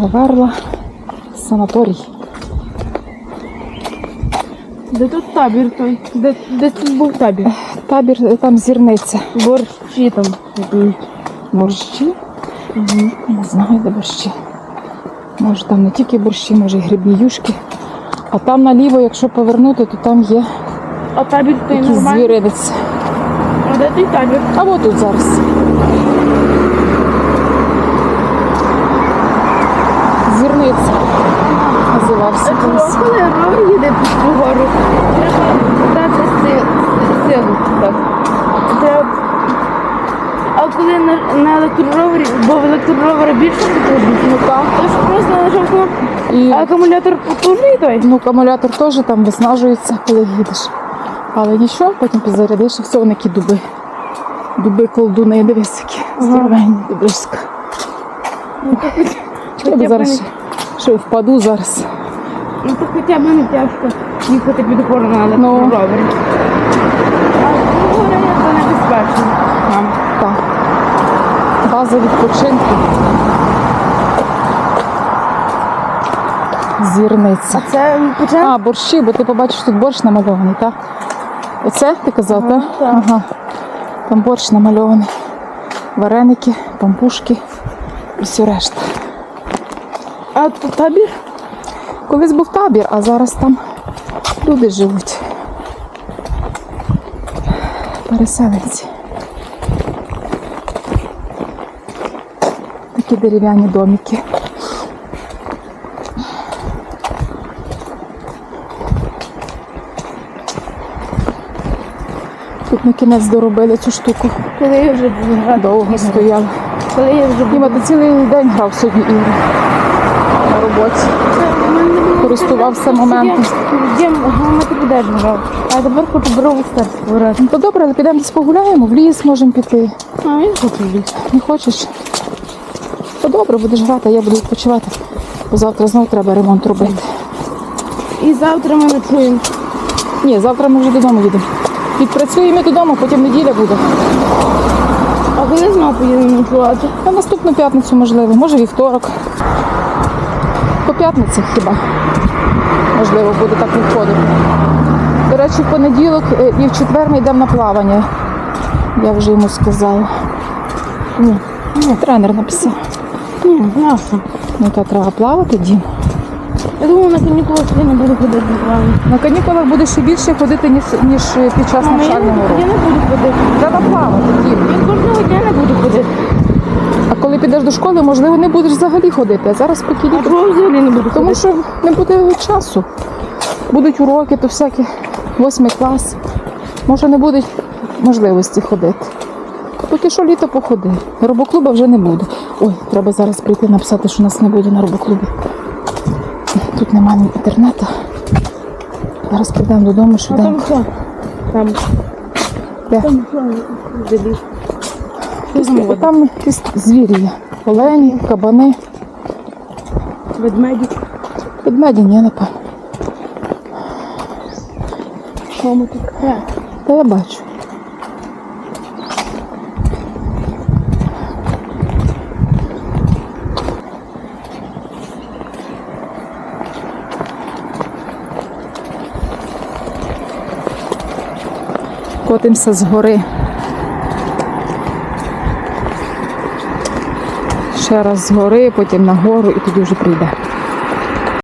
Говерла, санаторій. Де тут табір той? Де, де тут був табір? Табір е, там зірниця. Борщі там. Борщі? Не знаю, де борщі. Може там не тільки борщі, може і грибні юшки. А там наліво, якщо повернути, то там є А табір той якийсь звіринець. А де той табір? А от тут зараз. Зірниця чого, коли їде під гору, треба дати си- си- силу. Так. Треба... А коли на, на електроровері, бо в електроровера більше потрібно, Ну так. то просто нажав кнопку. І А акумулятор потужний той? ну, акумулятор теж там виснажується, коли їдеш. Але нічого, потім підзарядиш і все, вони які дуби. Дуби колдуни, дивись, які здоровенні, дубиська. Ну, Я зараз ще впаду зараз. Ну, то хоча не тяжко їхати під гору на Ну. електроровері. А гора це небезпечно. Там. Так. База відпочинку. Зірниця. А це почав? А, борщі, бо ти побачиш тут борщ намальований, так? Оце ти казав, Ага, так? так. Ага. Там борщ намальований. Вареники, пампушки і все решта. А тут табір? Колись був табір, а зараз там люди живуть. Переселенці. Такі дерев'яні домики. Тут на кінець доробили цю штуку. Коли я вже. Довго стояла. Коли я вже Діма, ти цілий день грав сьогодні ігри на роботі. Користувався моментом. Дім гамати підеш грав. А тепер хочу брову старт. Ну, то добре, але підемо десь погуляємо, в ліс можемо піти. А він хоче більше. Не хочеш? То добре, будеш грати, а я буду відпочивати. Бо завтра знову треба ремонт робити. І завтра ми ночуємо. Ні, завтра ми вже додому їдемо. Відпрацюємо додому, потім неділя буде. А коли знову поїдемо ночувати? На наступну п'ятницю, можливо, може вівторок. По п'ятниці хіба. Можливо, буде так виходити. До речі, в понеділок е, і в четвер ми йдемо на плавання. Я вже йому сказала. Ні, ні, тренер написав. Ні, ясно. Ну, то треба плавати, Дім. Я думаю, на канікулах я не буду ходити на плавання. На канікулах буде ще більше ходити, ніж, ніж під час Мама, я не, навчального я не буду ходити. Треба плавати, Дім. Я кожного дня не буду ходити. А коли підеш до школи, можливо, не будеш взагалі ходити, а зараз поки А літо. взагалі не буду Тому що не буде часу. Будуть уроки, то всякі восьмий клас. Може, не буде можливості ходити. А Поки що літо походи. Робоклуба вже не буде. Ой, треба зараз прийти написати, що нас не буде на робоклубі. Тут немає інтернету. Зараз підемо додому А там що? Там. Де? Там що? Там якісь звірі є. Олені, кабани, Ведмеді. ведмеді, ні, напевно. Що ми тут? Е, Та я бачу. Котимося з гори. Ще раз з гори, потім на гору і тоді вже прийде.